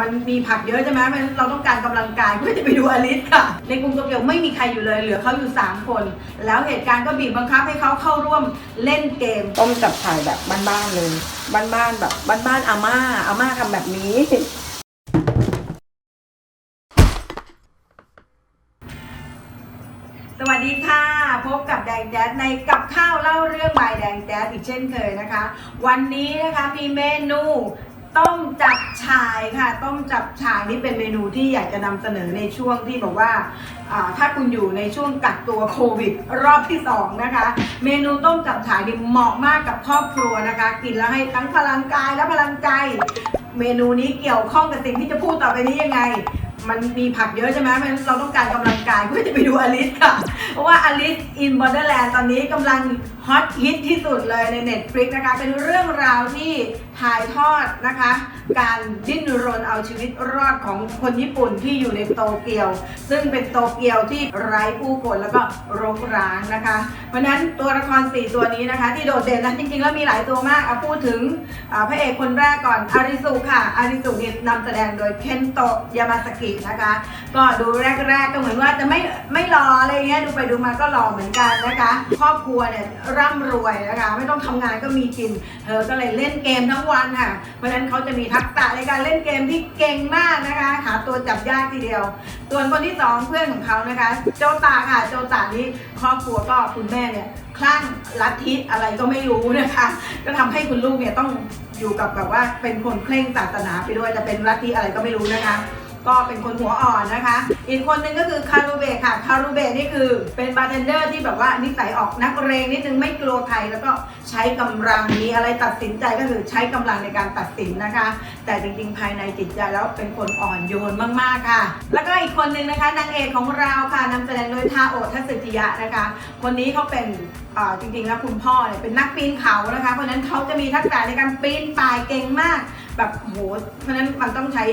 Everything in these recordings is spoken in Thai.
มันมีผักเยอะใช่ไหมเพราะฉะนั้นเราต้องการกำลังกายเพื่อจะไปดูอลิสค่ะ ในกรุงโตเกียวไม่มีใครอยู่เลย เหลือเขาอยู่ 3 คน แล้วเหตุการณ์ก็บีบบังคับให้เขาเข้าร่วมเล่นเกม ต้มจับฉ่ายแบบบ้านๆเลย บ้านๆแบบบ้านๆอาม่าอาม่าทำแบบนี้สวัสดีค่ะ พบกับแดงแจ๊ดในกับข้าวเล่าเรื่องบายแดงแจ๊ดอีกเช่นเคยนะคะ วันนี้นะคะมีเมนู ต้มจับฉายค่ะต้มจับฉายนี่เป็นเมนูที่อยากจะนำเสนอในช่วงที่บอกว่าถ้าคุณอยู่ในช่วงกักตัวโควิด รอบที่สองนะคะ เมนูต้มจับฉายนี่เหมาะมากกับครอบครัวนะคะ กินแล้วให้ทั้งพลังกายและพลังใจ เมนูนี้เกี่ยวข้องกับสิ่งที่จะพูดต่อไปนี้ยังไงมันมีผักเยอะใช่ไหมเพราะฉะนั้นเราต้องการกำลังกายเพื่อจะไปดูอลิสค่ะ เพราะว่าอลิสอินบอ d เดอร์แลนด์ตอนนี้กำลัง ฮอตฮิตที่สุดเลยใน Netflix นะคะ เป็นเรื่องราวที่ถ่ายทอดนะคะ การดิ้นรนเอาชีวิตรอดของคนญี่ปุ่นที่อยู่ในโตเกียว ซึ่งเป็นโตเกียวที่ไร้ผู้คนแล้วก็รกร้างนะคะ เพราะนั้นตัวละคร 4 ตัวนี้นะคะ ที่โดดเด่นนะจริงๆ แล้วมีหลายตัวมากเอาพูดถึงพระเอกคนแรกก่อนอาริสุค่ะอาริสุนี่นำแสดงโดยเคนโตะยามาสกินะคะ ก็ดูแรกๆก็เหมือนว่าจะไม่ไม่รออะไรเงี้ยดูไปดูมาก็หล่อเหมือนกันนะคะ ครอบครัวเนี่ยร่ำรวยนะคะ ไม่ต้องทำงานก็มีกิน เธอก็เลยเล่นเกมทั้งวันค่ะ เพราะฉะนั้นเขาจะมีทักษะในการเล่นเกมที่เก่งมากนะคะ หาตัวจับยากทีเดียว ส่วนคนที่สองเพื่อนของเขานะคะ โจตาค่ะ โจตานี่ครอบครัวก็คุณแม่เนี่ยคลั่งลัทธิอะไรก็ไม่รู้นะคะ ก็ทำให้คุณลูกเนี่ยต้องอยู่กับแบบว่าเป็นคนเคร่งศาสนาไปด้วยจะเป็นลัทธิอะไรก็ไม่รู้นะคะ ก็เป็นคนหัวอ่อนนะคะ อีกคนนึงก็คือคารูเบะค่ะ คารูเบะนี่คือเป็นบาร์เทนเดอร์ที่แบบว่านิสัยออกนักเรงนิดนึงไม่กลัวใครแล้วก็ใช้กำลังมีอะไรตัดสินใจก็คือใช้กำลังในการตัดสินนะคะ แต่จริงๆ ภายในจิตใจแล้วเป็นคนอ่อนโยนมากๆค่ะ แล้วก็อีกคนนึงนะคะนางเอกของเราค่ะนำแสดงโดยทาโอทัศจิยะนะคะ คนนี้เขาเป็นจริงๆแล้วคุณพ่อเนี่ยเป็นนักปีนเขานะคะเพราะฉะนั้นเขาจะมีทักษะในการปีนป่ายเก่งมาก แบบโหเพราะฉะนั้นมันต้องใช้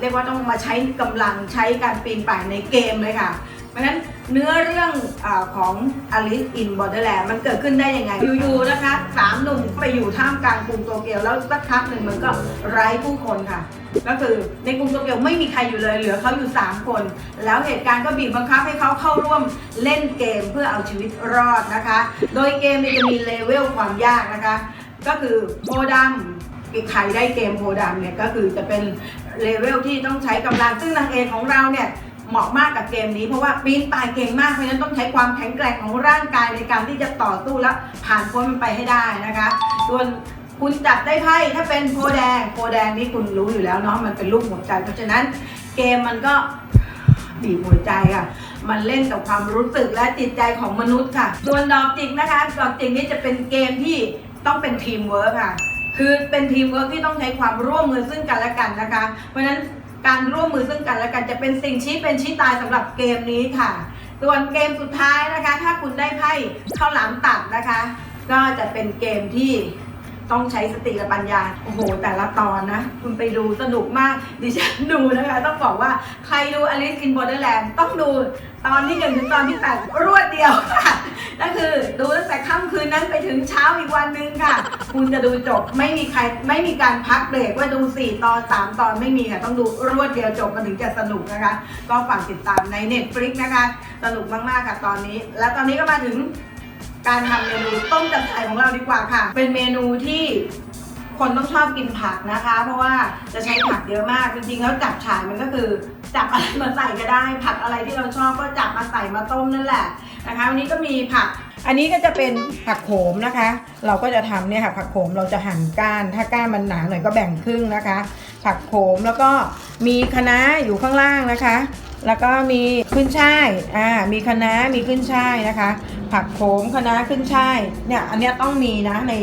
เรียกว่าต้องมาใช้กำลังใช้การปีนป่ายในเกมเลยค่ะ เพราะฉะนั้นเนื้อเรื่องอของ Alice in Borderland มันเกิดขึ้นได้ยังไง อยู่ๆนะคะสามหนุ่มไปอยู่ท่ามกลางกรุงโตเกียวแล้วสักพักหนึ่งมันก็ไร้ผู้คนค่ะ ก็คือในกรุงโตเกียวไม่มีใครอยู่เลยเหลือเขาอยู่ 3 คน แล้วเหตุการณ์ก็บีบบังคับให้เขาเข้าร่วมเล่นเกมเพื่อเอาชีวิตรอดนะคะ โดยเกมเนี่ยจะมีเลเวลความยากนะคะ ก็คือโพดำใครได้เกมโพดำเนี่ยก็คือจะเป็น เลเวลที่ต้องใช้กำลังซึ่งนางเอกของเราเนี่ยเหมาะมากกับเกมนี้เพราะว่าปีนป่ายเก่งมากเพราะฉะนั้นต้องใช้ความแข็งแกร่งของร่างกายในการที่จะต่อสู้และผ่านพ้นมันไปให้ได้นะคะส่วนคุณจับได้ไพ่ถ้าเป็นโพแดงโพแดงนี่คุณรู้อยู่แล้วเนาะมันเป็นรูปหัวใจ เพราะฉะนั้นเกมมันก็บีบหัวใจค่ะ มันเล่นกับความรู้สึกและจิตใจของมนุษย์ค่ะ ส่วนดอกจิกนะคะ ดอกจิกนี้จะเป็นเกมที่ต้องเป็นทีมเวิร์คค่ะ คือเป็นทีมเวิร์คที่ต้องใช้ความร่วมมือซึ่งกันและกันนะคะ เพราะฉะนั้นการร่วมมือซึ่งกันและกันจะเป็นสิ่งชี้เป็นชี้ตายสำหรับเกมนี้ค่ะ ส่วนเกมสุดท้ายนะคะ ถ้าคุณได้ไพ่ข้าวหลามตัดนะคะ ก็จะเป็นเกมที่ต้องใช้สติและปัญญา โอ้โห แต่ละตอนนะ คุณไปดูสนุกมาก ดิฉันดูนะคะ ต้องบอกว่าใครดู Alice in Borderland ต้องดูตอนที่หนึ่งถึงตอนที่แปดรวดเดียวค่ะก็คือ ถึงเช้าอีกวันหนึงค่ะ คุณจะดูจบไม่มีใครไม่มีการพักเบรกว่าดู 4 ตอน 3 ตอนไม่มีค่ะ ต้องดูรวดเดียวจบกันถึงจะสนุกนะคะ ก็ฝากติดตามใน Netflix นะคะ สนุกมากๆค่ะตอนนี้ และตอนนี้ก็มาถึงการทำเมนูต้มจับฉ่ายของเราดีกว่าค่ะ เป็นเมนูที่ คนต้องชอบกินผักนะคะ เพราะว่าจะใช้ผักเยอะมากจริงๆแล้วจับฉายมันก็คือจับอะไรมาใส่ก็ได้ ผักอะไรที่เราชอบก็จับมาใส่มาต้มนั่นแหละนะคะวันนี้ก็มีผัก อันนี้ก็จะเป็นผักโขมนะคะ เราก็จะทำเนี่ยค่ะผักโขมเราจะหั่นก้าน ถ้าก้านมันหนาหน่อยก็แบ่งครึ่งนะคะ ผักโขมแล้วก็มีคะน้าอยู่ข้างล่างนะคะ แล้วก็มีขึ้นช่ายอ่ามีคะน้ามีขึ้นช่ายนะคะ ผักโขมคะน้าขึ้นช่ายเนี่ยอันเนี้ยต้องมีนะใน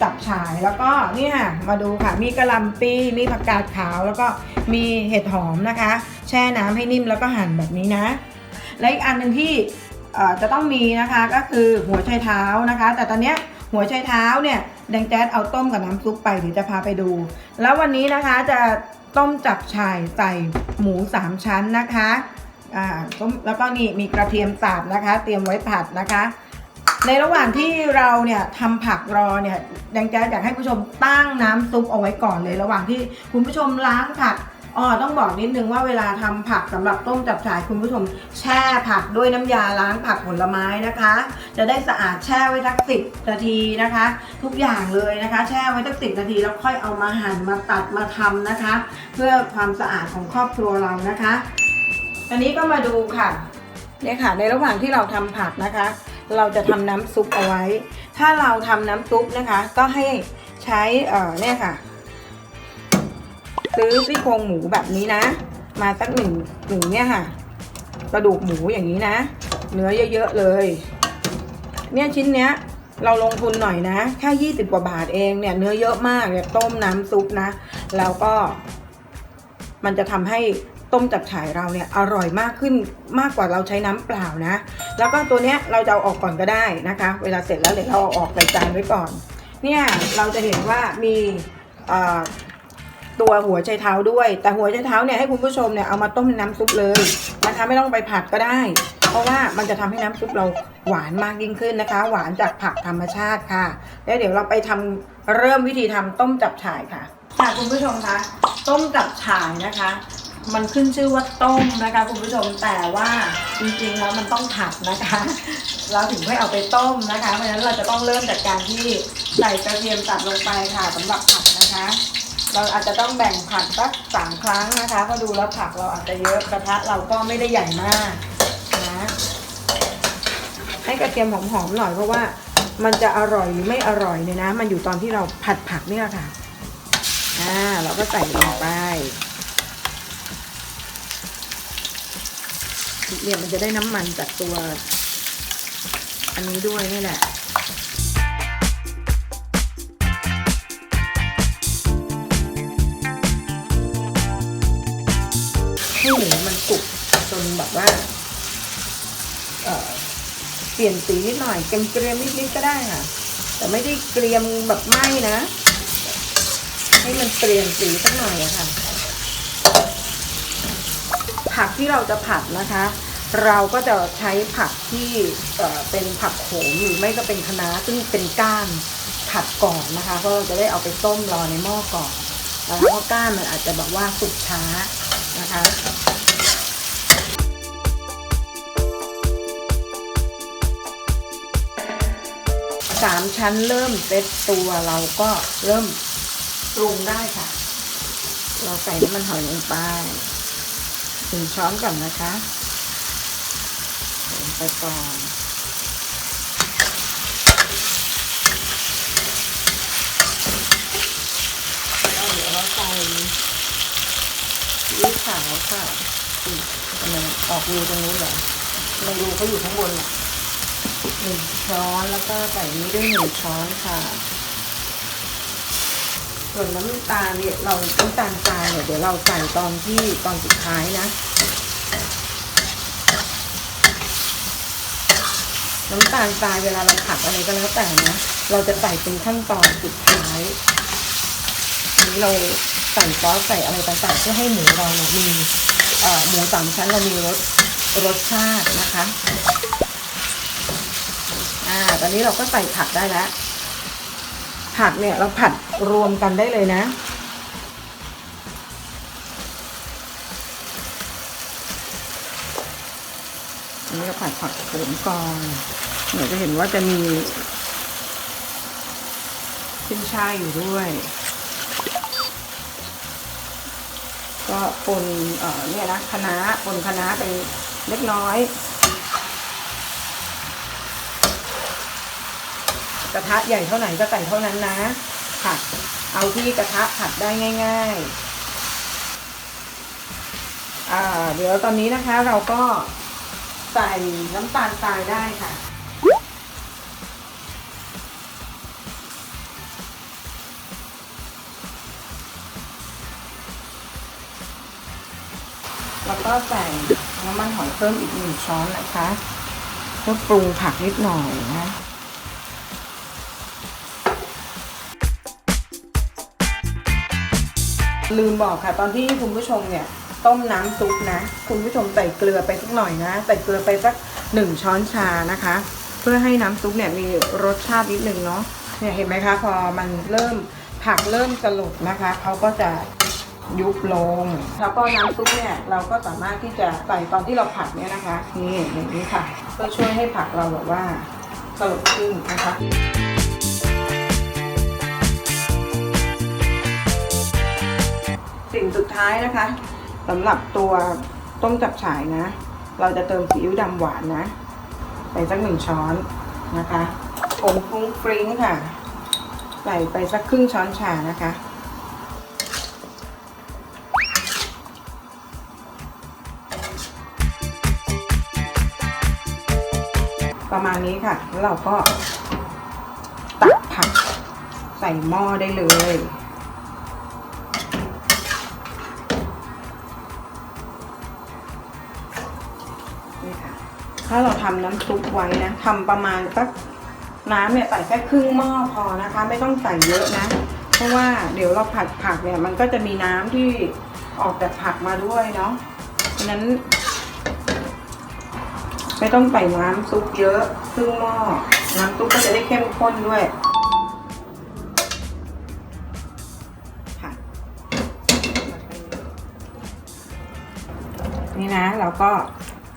จับฉ่ายแล้วก็นี่ค่ะมาดูค่ะ มีกระลำปีมีผักกาดขาวแล้วก็มีเห็ดหอมนะคะ แช่น้ำให้นิ่มแล้วก็หั่นแบบนี้นะ และอีกอันหนึ่งที่เอ่อจะต้องมีนะคะก็คือหัวไชเท้านะคะ แต่ตอนเนี้ยหัวไชเท้าเนี่ย แดงแจ๊ดเอาต้มกับน้ำซุปไปเดี๋ยวจะพาไปดู แล้ววันนี้นะคะจะต้มจับฉ่ายใส่หมูสามชั้นนะคะอ่าต้มแล้วก็นี่มีกระเทียมสับนะคะ เตรียมไว้ผัดนะคะ ในระหว่างที่เราเนี่ยทำผักรอเนี่ยแดงแจ๊ดอยากให้ผู้ชมตั้งน้ำซุปเอาไว้ก่อนเลย ระหว่างที่คุณผู้ชมล้างผัก อ๋อต้องบอกนิดนึงว่าเวลาทำผักสำหรับต้มจับฉ่ายคุณผู้ชม แช่ผักด้วยน้ำยาล้างผักผลไม้นะคะ จะได้สะอาดแช่ไว้สักสิบนาทีนะคะ ทุกอย่างเลยนะคะ แช่ไว้สักสิบนาทีแล้วค่อยเอามาหั่นมาตัดมาทำนะคะ เพื่อความสะอาดของครอบครัวเรานะคะอันนี้ก็มาดูค่ะเนี่ยค่ะ ในระหว่างที่เราทำผักนะคะ เราจะทำน้ำซุปเอาไว้ ถ้าเราทำน้ำซุปนะคะ ก็ให้ใช้เอ่อเนี่ยค่ะ ซื้อซี่โครงหมูแบบนี้นะ มาสักหนึ่งหนึ่งเนี่ยค่ะ กระดูกหมูอย่างนี้นะ เนื้อเยอะๆเลย เนี่ยชิ้นเนี้ยเราลงทุนหน่อยนะ แค่ยี่สิบกว่าบาทเองเนี่ย เนื้อเยอะมากเนี่ยต้มน้ำซุปนะ แล้วก็ มันจะทำให้ต้มจับฉ่ายเราเนี่ยอร่อยมากขึ้นมากกว่าเราใช้น้ำเปล่านะ แล้วก็ตัวเนี้ยเราจะเอาออกก่อนก็ได้นะคะ เวลาเสร็จแล้วเดี๋ยวเราเอาออกใส่จานไว้ก่อน เนี่ยเราจะเห็นว่ามีอ่อ ตัวหัวไชเท้าด้วย แต่หัวไชเท้าเนี่ยให้คุณผู้ชมเนี่ยเอามาต้มน้ำซุปเลยนะคะไม่ต้องไปผัดก็ได้ เพราะว่ามันจะทำให้น้ำซุปเราหวานมากยิ่งขึ้นนะคะ หวานจากผักธรรมชาติค่ะ แล้วเดี๋ยวเราไปทำเริ่มวิธีทำต้มจับฉ่ายค่ะค่ะคุณผู้ชมคะต้มจับฉ่ายนะคะ มันขึ้นชื่อว่าต้มนะคะคุณผู้ชมแต่ว่าจริงๆแล้วมันต้องผัดนะคะ เราถึงค่เอาไปต้มนะคะ เพราะฉะนั้นเราจะต้องเริ่มจากการที่ใส่กระเทียมตัดลงไปค่ะสำหรับผัดนะคะ เราอาจจะต้องแบ่งผัดสักสามครั้งนะคะเพราะดูแล้วผักเราอาจจะเยอะกระทะเราก็ไม่ได้ใหญ่มากนะให้กระเทียมหอมๆหน่อยเพราะว่ามันจะอร่อยหรือไม่อร่อยเนี่ยนะ มันอยู่ตอนที่เราผัดผักเนี่ยค่ะอ่าเราก็ใส่ลงไปเนี่ยมันจะได้น้ำมันจากตัว อันนี้ด้วยนี่แหละ ห้หมูมันสุกจนแบบว่าเเปลี่ยนสีนิดหน่อยเกรียมๆนิดๆก็ได้ค่ะ แต่ไม่ได้เกรียมแบบไหม้นะ ให้มันเปลี่ยนสีสักหน่อยค่ะ ผักที่เราจะผัดนะคะ เราก็จะใช้ผักที่เเป็นผักโขมหรือไม่ก็เป็นคะน้าซึ่งเป็นก้านผัดก่อนนะคะเพราะเราจะได้เอาไปต้มรอในหม้อก่อนแล้วก้านมันอาจจะแบบว่าสุกช้า นะคะสามชั้นเริ่มเซ็ตตัวเราก็เริ่มปรุงได้ค่ะ เราใส่น้ำมันหอยลงไปหนึ่งช้อนก่อนนะคะใส่ไปก่อนแล้วเดี๋ยวเราใส่ ซีอิ๊วขาวค่ะอุ๊ยทำไมออกรูตรงนู้นเหรอไม่รูเขาอยู่ข้างบนอะหนึ่งช้อนแล้วก็ใส่นี้ด้วยหนึ่งช้อนค่ะ ส่วนน้ำตาลเนี่ยเราน้ำตาลทราเนี่ยเดี๋ยวเราใส่ตอนที่ตอนสุดท้ายนะ น้ำตาลทราเวลาเราผัดอะไรก็แล้วแต่นะ เราจะใส่เป็นขั้นตอนสุดท้ายนี้เรา ใส่ซอสใส่อะไรต่างๆเพื่อให้หมูเราเนี่ยมีหมูสามชั้นเรามีรสรสชาตินะคะอ่าตอนนี้เราก็ใส่ผักได้แล้ว ผักเนี่ยเราผัดรวมกันได้เลยนะนนี้ก็ผัดผักโขมก่อนเดี๋ยวจะเห็นว่าจะมีขึ้นช่ายอยู่ด้วย ก็ปนเอ่อเนี่ยนะคะน้าปนคะน้าไปเล็กน้อย กระทะใหญ่เท่าไหนก็ใส่เท่านั้นนะค่ะเอาที่กระทะผัดได้ง่าย ๆ อ่า เดี๋ยวตอนนี้นะคะเราก็ใส่น้ำตาลทรายได้ค่ะ ก็ใส่น้ำมันหอยเพิ่มอีกหนึ่งช้อนนะคะเพื่อปรุงผักนิดหน่อยนะลืมบอกค่ะ ตอนที่คุณผู้ชมเนี่ยต้มน้ำซุปนะ คุณผู้ชมใส่เกลือไปสักหน่อยนะ ใส่เกลือไปสักหนึ่งช้อนชานะคะ เพื่อให้น้ำซุปเนี่ยมีรสชาตินิดนึงเนาะเนี่ยเห็นไหมคะ พอมันเริ่มผักเริ่มสลดนะคะเขาก็จะ ยุบลง แล้วก็น้ำซุปเนี่ยเราก็สามารถที่จะใส่ตอนที่เราผัดเนี่ยนะคะนี่อย่างนี้ค่ะเพื่อช่วยให้ผักเราแบบว่าสลดขึ้นนะคะสิ่งสุดท้ายนะคะสำหรับตัวต้มจับฉ่ายนะ เราจะเติมซีอิ๊วดำหวานนะไปสักหนึ่งช้อนนะคะผงฟรุ้งฟริ้งค่ะ ใส่ไปสักครึ่งช้อนชานะคะ ประมาณนี้ค่ะ แล้วเราก็ตักผักใส่หม้อได้เลย นี่ค่ะ ถ้าเราทำน้ำซุปไว้นะทำประมาณสักน้ำเนี่ยใส่แค่ครึ่งหม้อพอนะคะ ไม่ต้องใส่เยอะนะ เพราะว่าเดี๋ยวเราผัดผักเนี่ยมันก็จะมีน้ำที่ออกจากผักมาด้วยเนาะฉะนั้น ไม่ต้องใส่น้ำซุปเยอะครึ่งหม้อ น้ำซุปก็จะได้เข้มข้นด้วยค่ะนี่นะเราก็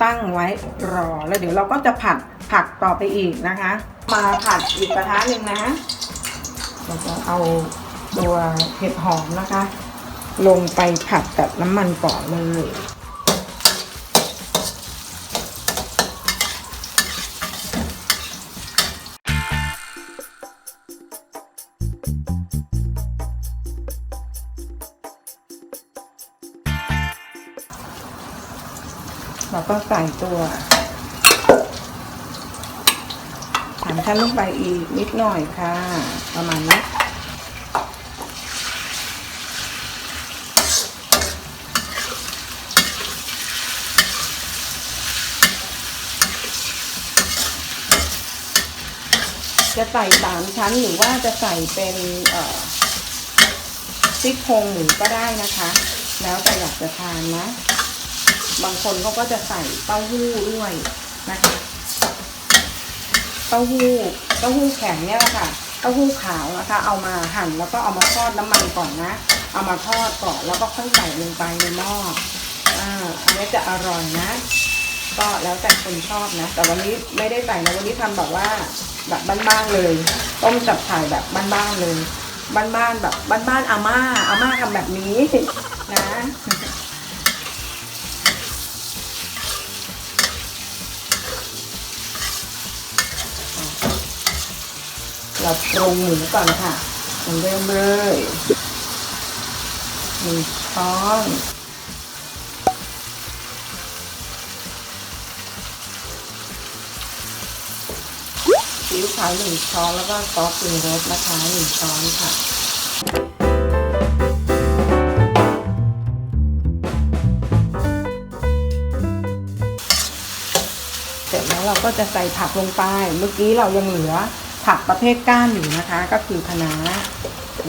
ตั้งไว้รอแล้วเดี๋ยวเราก็จะผัดผักต่อไปอีกนะคะ มาผัดอีกกระทะหนึ่งนะ เราจะเอาตัวเห็ดหอมนะคะ ลงไปผัดกับน้ำมันก่อนเลย ส่ตัวสามชั้นลงไปอีกนิดหน่อยค่ะ ประมาณนี้จะใส่สามชั้นหรือว่าจะใส่เป็นซี่โครงหมูก็ได้นะคะ แล้วแต่อยากจะทานนะ บางคนเขาก็จะใส่เต้าหู้ด้วยนะคะ เต้าหู้ เต้าหู้แข็งเนี่ยแหละค่ะ เต้าหู้ขาวนะคะ เอามาหั่นแล้วก็เอามาทอดน้ำมันก่อนนะ เอามาทอดก่อนแล้วก็ค่อยใส่ลงไปในหม้อ อ่า อันนี้จะอร่อยนะ ก็แล้วแต่คนชอบนะ แต่วันนี้ไม่ได้ใส่นะวันนี้ทำแบบว่าแบบบ้านๆเลย ต้มจับฉ่ายแบบบ้านๆเลย บ้านๆแบบบ้านๆอาม่าอาม่าทำแบบนี้นะ เราปรุงหมูก่อนค่ะมันเริ่มเลยหนึ่งช้อนซีอิ๊วขาวหนึ่งช้อนแล้วก็ซอสปรุงรสนะคะหนึ่งช้อนค่ะเสร็จแล้วเราก็จะใส่ผักลงไป เมื่อกี้เรายังเหลือ ผักประเภทก้านอยู่นะคะ ก็คือคะน้า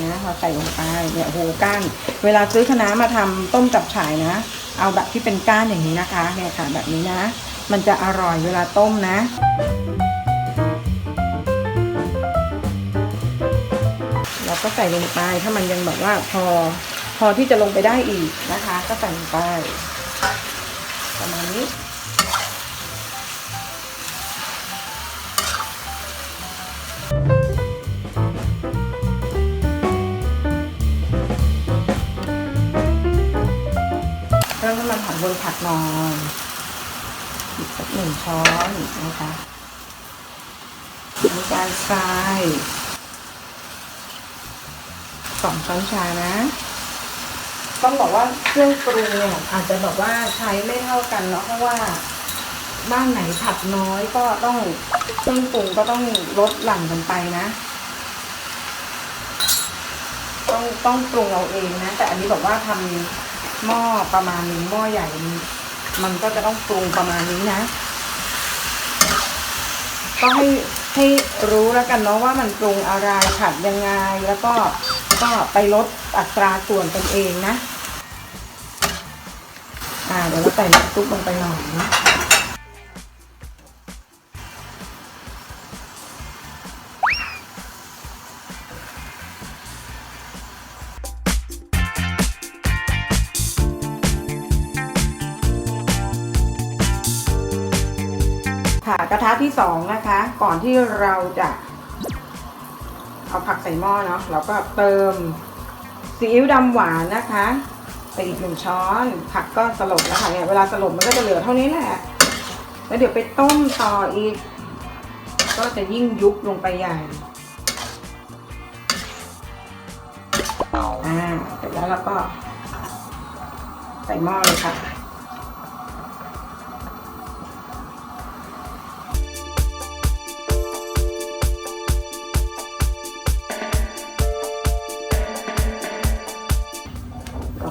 นะเราใส่ลงไปเนี่ยโหก้าน เวลาซื้อคะน้ามาทำต้มจับฉ่ายนะ เอาแบบที่เป็นก้านอย่างนี้นะคะเนี่ยค่ะแบบนี้นะ มันจะอร่อยเวลาต้มนะเราก็ใส่ลงไปถ้ามันยังแบบว่าพอพอที่จะลงไปได้อีกนะคะ ก็ใส่ลงไปประมาณนี้ เริ่มน้ำมันหอมบนผักนอนอีกสักหนึ่งช้อนนะคะน้ำตาลทรายสองช้อนชานะ ต้องบอกว่าเครื่องปรุงเนี่ยอาจจะบอกว่าใช้ไม่เท่ากันเนาะเพราะว่าบ้านไหนผัดน้อยก็ต้อง เครื่องปรุงก็ต้องลดหลั่นกันไปนะ ต้องต้องปรุงเอาเองนะ แต่อันนี้บอกว่าทำหม้อประมาณนี้หม้อใหญ่มันก็จะต้องปรุงประมาณนี้นะ ก็ให้ให้รู้แล้วกันเนาะว่ามันปรุงอะไรผัดยังไงแล้วก็ก็ไปลดอัตราส่วนกันเองนะ อ่าเดี๋ยวเราใส่น้ำซุปลงไปหน่อยนะ ทะที่สองนะคะ ก่อนที่เราจะเอาผักใส่หม้อเนาะเราก็เติมซีอิ๊วดำหวานนะคะไปอีกหนึ่งช้อน ผักก็สลบแล้วค่ะเนี่ยเวลาสลบมันก็จะเหลือเท่านี้แหละ แล้วเดี๋ยวไปต้มต่ออีก ก็จะยิ่งยุบลงไปใหญ่อ่าเสร็จแล้วเราก็ใส่หม้อเลยค่ะ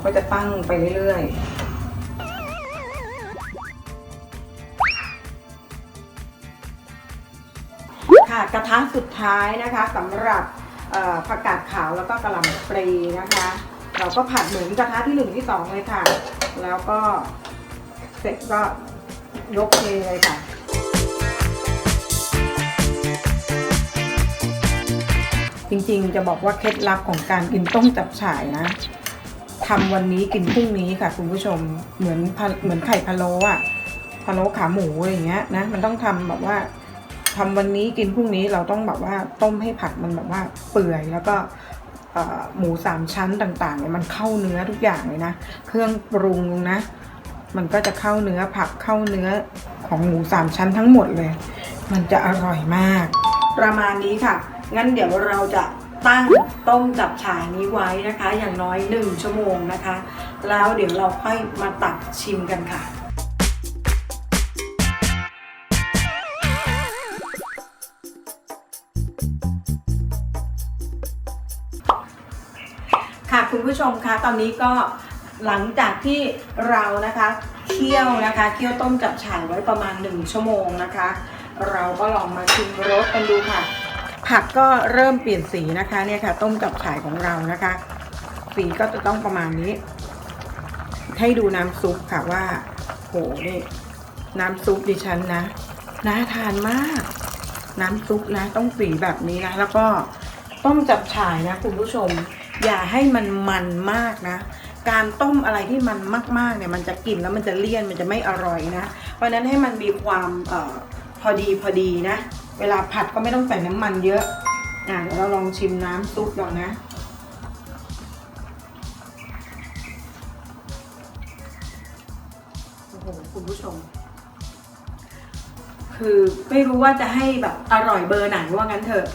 ก็จะตั้งไปเรื่อยๆ ค่ะกระทะสุดท้ายนะคะสำหรับผักกาดขาวแล้วก็กระหล่ำปลีนะคะ เราก็ผัดเหมือนกระทะที่หนึ่งที่สองเลยค่ะ แล้วก็เสร็จก็ยกเทเลยค่ะจริงๆ จะบอกว่าเคล็ดลับของการกินต้มจับฉ่ายนะ ทำวันนี้กินพรุ่งนี้ค่ะ คุณผู้ชมเหมือนเหมือนไข่พะโล้อะพะโล้ขาหมูอะไรอย่างเงี้ยนะมันต้องทำแบบว่าทำวันนี้กินพรุ่งนี้เราต้องแบบว่าต้มให้ผักมันแบบว่าเปื่อยแล้วก็หมูสามชั้นต่างๆเนี่ยมันเข้าเนื้อทุกอย่างเลยนะ เครื่องปรุงนะ มันก็จะเข้าเนื้อผักเข้าเนื้อของหมูสามชั้นทั้งหมดเลย มันจะอร่อยมาก ประมาณนี้ค่ะ งั้นเดี๋ยวเราจะ ตั้งต้มจับฉายนี้ไว้นะคะ อย่างน้อย 1 ชั่วโมงนะคะ แล้วเดี๋ยวเราค่อยมาตักชิมกันค่ะค่ะคุณผู้ชมคะตอนนี้ก็หลังจากที่เรานะคะเคี่ยวนะคะเคี่ยวต้มจับฉ่ายไว้ประมาณ 1 ชั่วโมงนะคะ เราก็ลองมาชิมรสกันดูค่ะ ผักก็เริ่มเปลี่ยนสีนะคะเนี่ยค่ะ ต้มจับฉ่ายของเรานะคะ สีก็จะต้องประมาณนี้ ให้ดูน้ำซุปค่ะว่าโหนี่น้ำซุปดิฉันนะน่าทานมาก น้ำซุปนะ ต้องสีแบบนี้นะ แล้วก็ต้มจับฉ่ายนะ คุณผู้ชม อย่าให้มันมันมากนะ การต้มอะไรที่มันมากๆเนี่ยมันจะกินแล้วมันจะเลี่ยนมันจะไม่อร่อยนะ เพราะนั้นให้มันมีความเออ พอดีพอดีนะ เวลาผัดก็ไม่ต้องใส่น้ำมันเยอะอะเดี๋ยวเราลองชิมน้ำซุปเรานะ โอ้โห คุณผู้ชม คือไม่รู้ว่าจะให้แบบอร่อยเบอร์ไหนว่างั้นเถอะ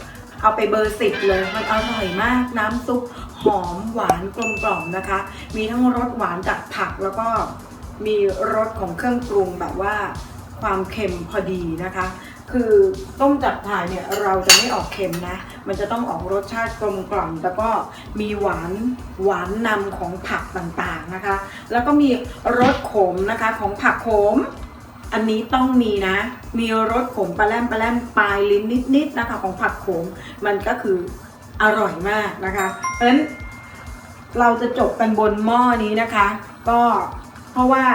เอาไปเบอร์สิบเลย มันอร่อยมากน้ำซุปหอมหวานกลมกล่อมนะคะ มีทั้งรสหวานจากผักแล้วก็มีรสของเครื่องปรุงแบบว่า ความเค็มพอดีนะคะ คือต้มจับถ่ายเนี่ยเราจะไม่ออกเค็มนะ มันจะต้องออกรสชาติกลมกล่อมแล้วก็มีหวานหวานนำของผักต่างๆนะคะ แล้วก็มีรสขมนะคะของผักขม อันนี้ต้องมีนะ มีรสขมปลาแรมปลาแรมปลายลิ้นนิดๆนะคะของผักขม มันก็คืออร่อยมากนะคะ เพราะฉะนั้นเราจะจบกันบนหม้อนี้นะคะ ก็เพราะว่า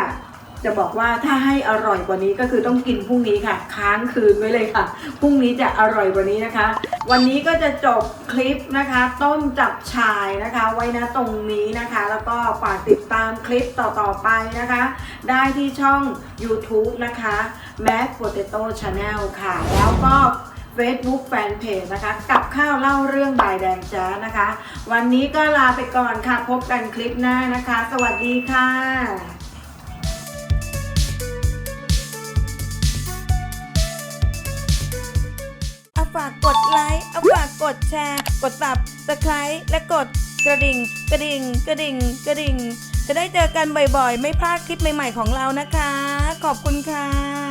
จะบอกว่าถ้าให้อร่อยกว่านี้ก็คือต้องกินพรุ่งนี้ค่ะ ค้างคืนไว้เลยค่ะพรุ่งนี้จะอร่อยกว่านี้นะคะ วันนี้ก็จะจบคลิปนะคะ ต้มจับชายนะคะ ไว้นะตรงนี้นะคะ แล้วก็ฝากติดตามคลิปต่อๆไปนะคะ ได้ที่ช่อง YouTube นะคะ Mac Potato Channel ค่ะ แล้วก็ Facebook Fanpage นะคะ กับข้าวเล่าเรื่องบายแดงจ๊สนะคะ วันนี้ก็ลาไปก่อนค่ะ พบกันคลิปหน้านะคะ สวัสดีค่ะากกดไลค์ เอาฝากกดแชร์ กดสับสไครและกดกระดิ่ง กระดิ่ง กระดิ่ง กระดิ่ง จะได้เจอกันบ่อยๆ ไม่พลาดคลิปใหม่ๆของเรานะคะ ขอบคุณค่ะ